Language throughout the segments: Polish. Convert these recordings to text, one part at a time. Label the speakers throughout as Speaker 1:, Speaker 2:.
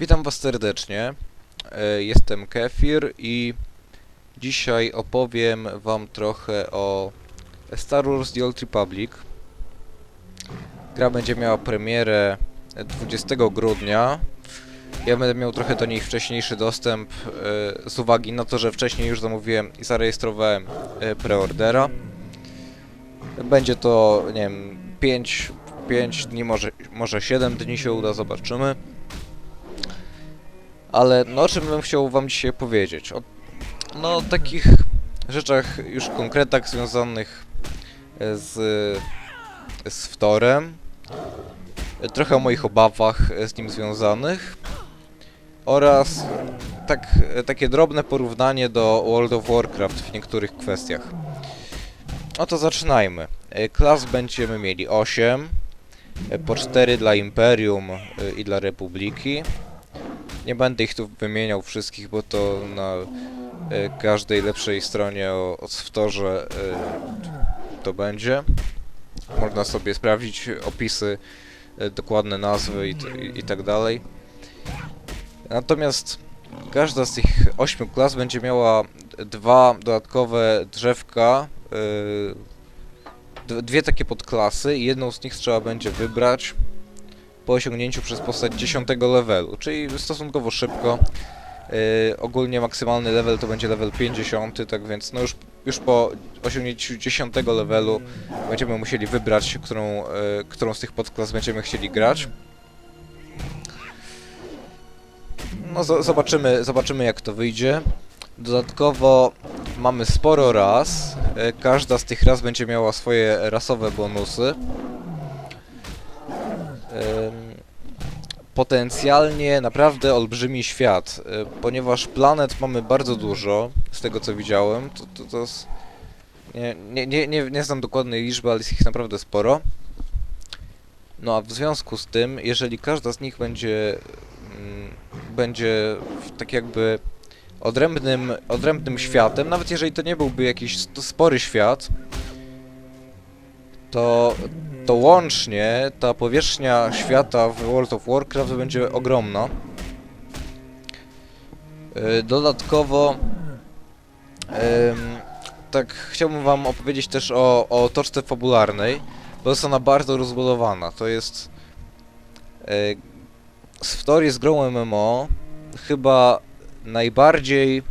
Speaker 1: Witam Was serdecznie. E, Jestem Kefir i dzisiaj opowiem Wam trochę o Star Wars The Old Republic. Gra będzie miała premierę 20 grudnia. Ja będę miał trochę do niej wcześniejszy dostęp e, z uwagi na to, że wcześniej już zamówiłem i zarejestrowałem e, preordera. Będzie to, nie wiem, 5, 5 dni, może, może 7 dni się uda, zobaczymy. Ale no o czym bym chciał wam dzisiaj powiedzieć? O no takich rzeczach już konkretach związanych e, z, z Wtorem. E, Trochę o moich obawach e, z nim związanych. Oraz tak, e, takie drobne porównanie do World of Warcraft w niektórych kwestiach. No to zaczynajmy. E, Klas będziemy mieli 8. e, Po 4 dla Imperium e, i dla Republiki. Nie będę ich tu wymieniał wszystkich, bo to na e, każdej lepszej stronie o, o e, to będzie. Można sobie sprawdzić opisy, e, dokładne nazwy i, i, i tak dalej. Natomiast każda z tych ośmiu klas będzie miała dwa dodatkowe drzewka, dwie takie podklasy i jedną z nich trzeba będzie wybrać po osiągnięciu przez postać 10 levelu, czyli stosunkowo szybko. Yy, ogólnie maksymalny level to będzie level 50, tak więc no już, już po osiągnięciu 10 levelu będziemy musieli wybrać, którą, yy, którą z tych podklas będziemy chcieli grać. No zo- zobaczymy, zobaczymy jak to wyjdzie. Dodatkowo mamy sporo ras. Yy, każda z tych ras będzie miała swoje rasowe bonusy. Ym, potencjalnie naprawdę olbrzymi świat, y, ponieważ planet mamy bardzo dużo, z tego co widziałem, to, to, to jest... Nie, nie, nie, nie, nie znam dokładnej liczby, ale jest ich naprawdę sporo. No a w związku z tym, jeżeli każda z nich będzie, mm, będzie tak jakby odrębnym, odrębnym światem, nawet jeżeli to nie byłby jakiś spory świat, to, to łącznie ta powierzchnia świata w World of Warcraft będzie ogromna. Yy, Dodatkowo tak chciałbym wam opowiedzieć też o, o toczce fabularnej, bo jest ona bardzo rozbudowana. To jest yy, z Wtory z grą MMO chyba najbardziej e,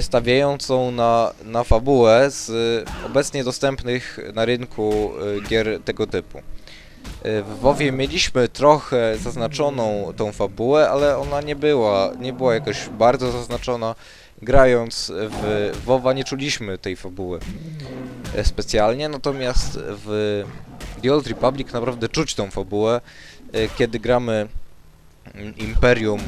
Speaker 1: stawiającą na, na fabułę z e, obecnie dostępnych na rynku e, gier tego typu. E, W WoWie mieliśmy trochę zaznaczoną tą fabułę, ale ona nie była, nie była jakoś bardzo zaznaczona. Grając w WoWa nie czuliśmy tej fabuły e, specjalnie, natomiast w The Old Republic naprawdę czuć tą fabułę, e, kiedy gramy mm, Imperium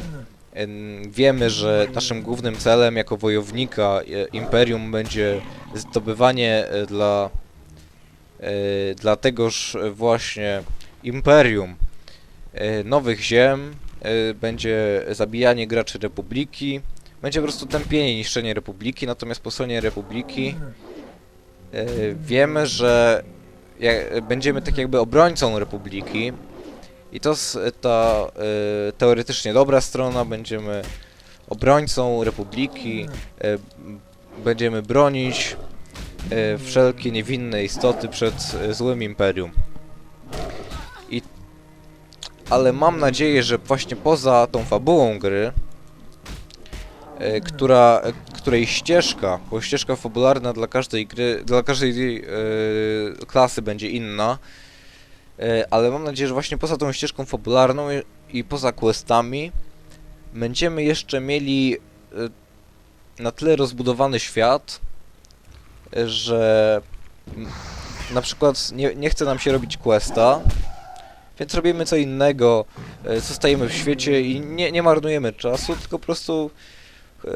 Speaker 1: Wiemy, że naszym głównym celem jako wojownika e, Imperium będzie zdobywanie e, dla, e, dla tegoż właśnie Imperium nowych ziem, będzie zabijanie graczy Republiki, będzie po prostu tępienie, niszczenie Republiki, natomiast po stronie Republiki wiemy, że będziemy tak jakby obrońcą Republiki, i to jest ta y, teoretycznie dobra strona, będziemy obrońcą Republiki, y, będziemy bronić y, wszelkie niewinne istoty przed y, złym imperium. I, ale mam nadzieję, że właśnie poza tą fabułą gry, która, której ścieżka, bo ścieżka fabularna dla każdej gry, dla każdej klasy będzie inna, ale mam nadzieję, że właśnie poza tą ścieżką fabularną i- poza questami będziemy jeszcze mieli e, na tyle rozbudowany świat, e, że na przykład nie, nie chce nam się robić questa, więc robimy co innego, e, zostajemy w świecie i nie, nie marnujemy czasu, tylko po prostu e,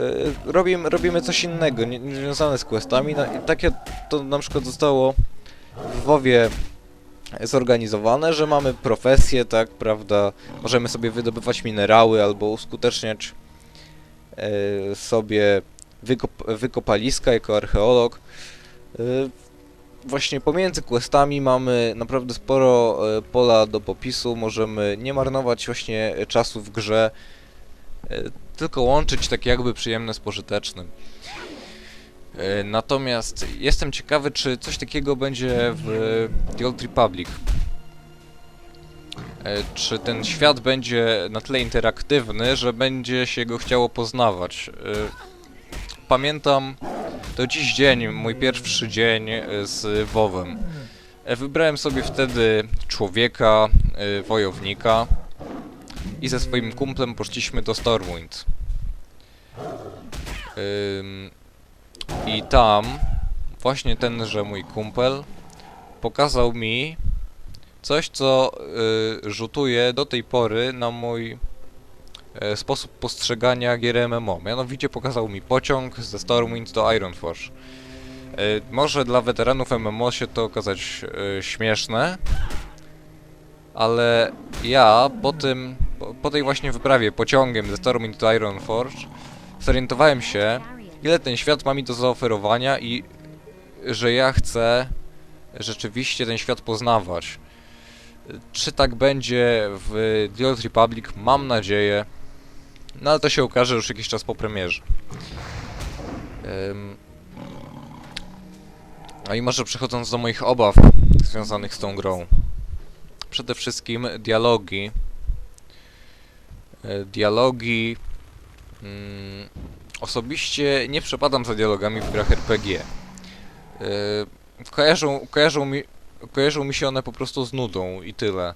Speaker 1: robimy, robimy coś innego, nie, nie związane z questami. No, takie to na przykład zostało w WoWie zorganizowane, że mamy profesję, tak, prawda, możemy sobie wydobywać minerały albo uskuteczniać e, sobie wykop wykopaliska jako archeolog. E, właśnie pomiędzy questami mamy naprawdę sporo e, pola do popisu, możemy nie marnować właśnie czasu w grze, tylko łączyć tak jakby przyjemne z pożytecznym. E, Natomiast jestem ciekawy, czy coś takiego będzie w The Old Republic. E, Czy ten świat będzie na tyle interaktywny, że będzie się go chciało poznawać. E, Pamiętam do dziś dzień, mój pierwszy dzień z WoWem. Wybrałem sobie wtedy człowieka, wojownika i ze swoim kumplem poszliśmy do Stormwind. I tam właśnie tenże mój kumpel pokazał mi coś, co y, rzutuje do tej pory na mój e, sposób postrzegania gier MMO. Mianowicie pokazał mi pociąg ze Stormwind do Ironforge. E, może dla weteranów MMO się to okazać e, śmieszne, ale ja po tym, po, po tej właśnie wyprawie pociągiem ze Stormwind do Ironforge zorientowałem się, ile ten świat ma mi do zaoferowania i że ja chcę rzeczywiście ten świat poznawać. Czy tak będzie w The Old Republic? Mam nadzieję. No ale to się okaże już jakiś czas po premierze. Ym. No i może przechodząc do moich obaw związanych z tą grą. Przede wszystkim dialogi. E, Dialogi... Mm, osobiście nie przepadam za dialogami w grach RPG. E, kojarzą, kojarzą, mi, kojarzą mi się one po prostu z nudą i tyle.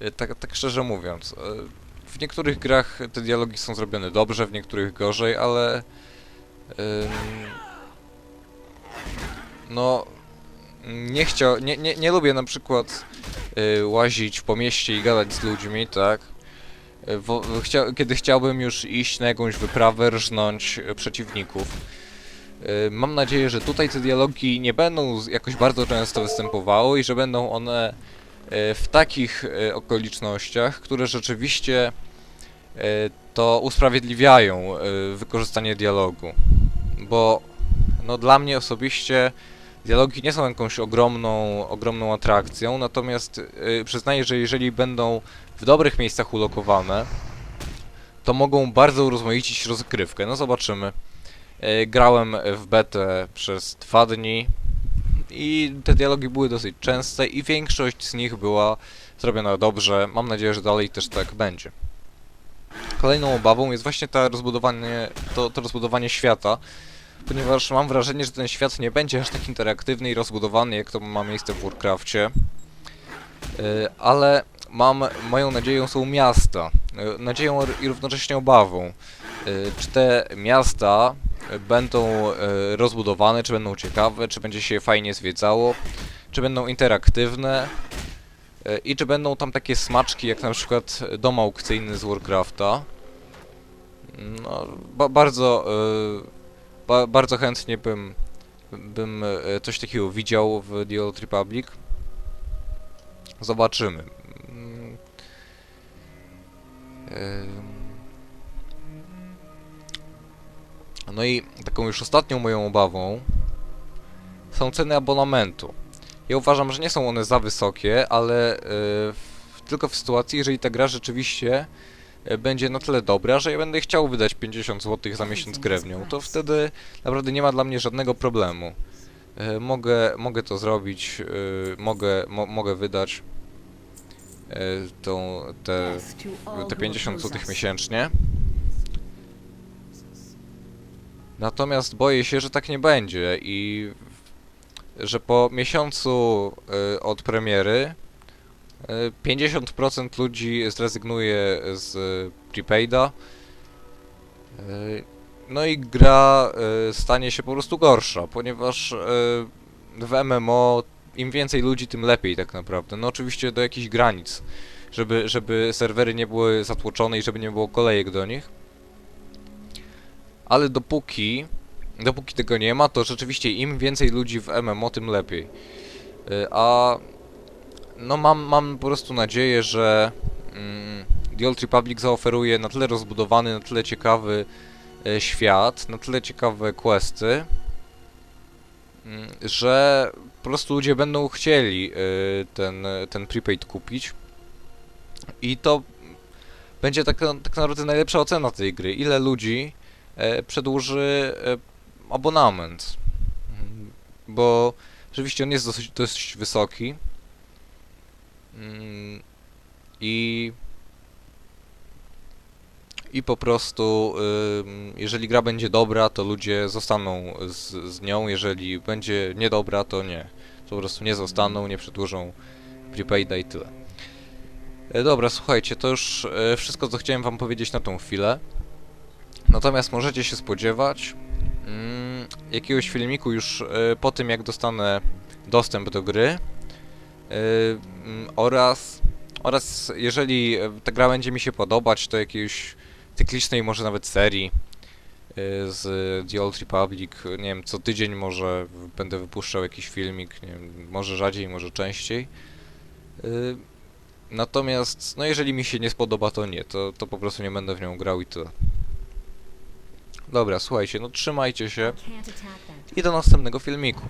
Speaker 1: E, Tak, tak szczerze mówiąc. E, W niektórych grach te dialogi są zrobione dobrze, w niektórych gorzej, ale... ym, no... Nie chciał... Nie, nie, nie lubię na przykład y, łazić po mieście i gadać z ludźmi, tak? Wo, chcia, kiedy chciałbym już iść na jakąś wyprawę, rżnąć y, przeciwników. Y, Mam nadzieję, że tutaj te dialogi nie będą jakoś bardzo często występowały i że będą one w takich okolicznościach, które rzeczywiście to usprawiedliwiają wykorzystanie dialogu. Bo no dla mnie osobiście dialogi nie są jakąś ogromną, ogromną atrakcją, natomiast y, przyznaję, że jeżeli będą w dobrych miejscach ulokowane, to mogą bardzo urozmaicić rozgrywkę. No zobaczymy. E, Grałem w betę przez dwa dni i te dialogi były dosyć częste i większość z nich była zrobiona dobrze. Mam nadzieję, że dalej też tak będzie. Kolejną obawą jest właśnie ta rozbudowanie, to, to rozbudowanie świata, ponieważ mam wrażenie, że ten świat nie będzie aż tak interaktywny i rozbudowany, jak to ma miejsce w Warcrafcie. E, Ale mam, moją nadzieją są miasta. E, Nadzieją i równocześnie obawą. E, Czy te miasta będą rozbudowane, czy będą ciekawe, czy będzie się fajnie zwiedzało, czy będą interaktywne i czy będą tam takie smaczki jak na przykład dom aukcyjny z Warcrafta. No, ba bardzo, e, ba bardzo chętnie bym, bym e, coś takiego widział w The Old Republic. Zobaczymy. Ym. No i taką już ostatnią moją obawą są ceny abonamentu. Ja uważam, że nie są one za wysokie, ale w, tylko w sytuacji, jeżeli ta gra rzeczywiście będzie na tyle dobra, że ja będę chciał wydać 50 zł za miesiąc grę w nią, to wtedy naprawdę nie ma dla mnie żadnego problemu. Y, mogę, mogę to zrobić, y, mogę, mo, mogę wydać tą, te, te 50 zł miesięcznie. Natomiast boję się, że tak nie będzie i że po miesiącu od premiery 50% ludzi zrezygnuje z y, prepaida. Y, no i gra y, stanie się po prostu gorsza, ponieważ w MMO im więcej ludzi, tym lepiej tak naprawdę. No oczywiście do jakichś granic, żeby, żeby serwery nie były zatłoczone i żeby nie było kolejek do nich. Ale dopóki, dopóki tego nie ma, to rzeczywiście im więcej ludzi w MMO, tym lepiej. A no mam, mam po prostu nadzieję, że mm, The Old Republic zaoferuje na tyle rozbudowany, na tyle ciekawy e, świat, na tyle ciekawe questy, mm, że po prostu ludzie będą chcieli e, ten, ten prepaid kupić. I to będzie tak, tak naprawdę najlepsza ocena tej gry. Ile ludzi e, przedłuży e, abonament. Mm, Bo rzeczywiście on jest dosyć, dosyć wysoki. Mm, I i po prostu jeżeli gra będzie dobra, to ludzie zostaną z, z nią, jeżeli będzie niedobra, to nie. Po prostu nie zostaną, nie przedłużą prepaida i tyle. E, dobra, słuchajcie, to już e, wszystko, co chciałem wam powiedzieć na tą chwilę. Natomiast możecie się spodziewać mm, jakiegoś filmiku już e, po tym, jak dostanę dostęp do gry. E, mm, oraz, oraz jeżeli e, ta gra będzie mi się podobać, to jakiejś cyklicznej może nawet serii y, z The Old Republic, nie wiem, co tydzień może będę wypuszczał jakiś filmik, nie wiem, może rzadziej, może częściej. Y, Natomiast, no jeżeli mi się nie spodoba, to nie, to, to po prostu nie będę w nią grał i tyle. Dobra, słuchajcie, no trzymajcie się i do następnego filmiku.